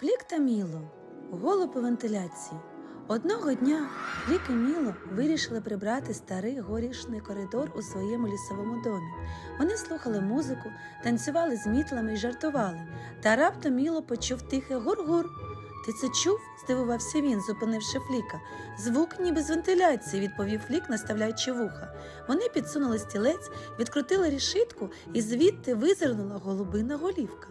Флік та Міло. Голуб у вентиляції. Одного дня Флік і Міло вирішили прибрати старий горішний коридор у своєму лісовому домі. Вони слухали музику, танцювали з мітлами і жартували. Та раптом Міло почув тихе гур-гур. Ти це чув? здивувався він, зупинивши Фліка. Звук ніби з вентиляції, відповів Флік, наставляючи вуха. Вони підсунули стілець, відкрутили рішитку, і звідти визирнула голубина голівка.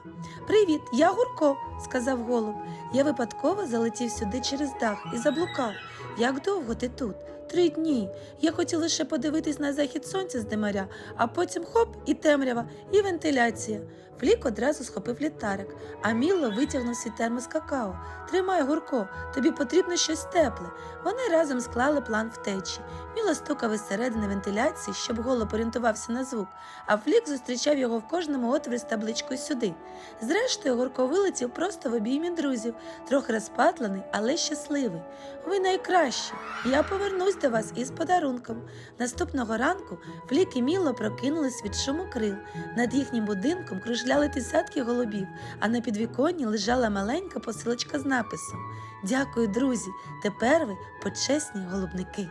Привіт, я Гурко, сказав голуб. Я випадково залетів сюди через дах і заблукав. Як довго ти тут? Три дні. Я хотів лише подивитись на захід сонця з димаря, а потім хоп і темрява, і вентиляція. Флік одразу схопив літарик, а Міло витягнув свій термос какао. Тримай, Гурко, тобі потрібно щось тепле. Вони разом склали план втечі. Міло стукав із середини вентиляції, щоб голуб орієнтувався на звук, а Флік зустрічав його в кожному отворі з табличкою сюди. Зрештою, Гурко вилетів просто в обіймі друзів, трохи розпатлений, але щасливий. Ви найкращі. Я повернусь до вас із подарунком. Наступного ранку Флік і Міло прокинулись від шуму крил. Над їхнім будинком кружляли десятки голубів, а на підвіконні лежала маленька посилочка з написом Дякую, друзі! Тепер ви почесні голубники.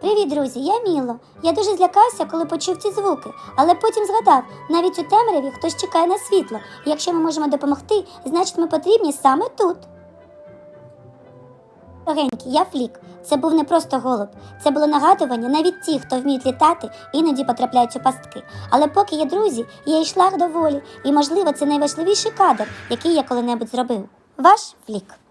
Привіт, друзі, я Міло. Я дуже злякався, коли почув ці звуки, але потім згадав, навіть у темряві хтось чекає на світло, і якщо ми можемо допомогти, значить ми потрібні саме тут. Дорогенький, я флік. Це був не просто голуб. Це було нагадування, навіть ті, хто вміють літати, іноді потрапляють у пастки. Але поки є друзі, є йшла до волі, і, можливо, це найважливіший кадр, який я коли-небудь зробив. Ваш флік.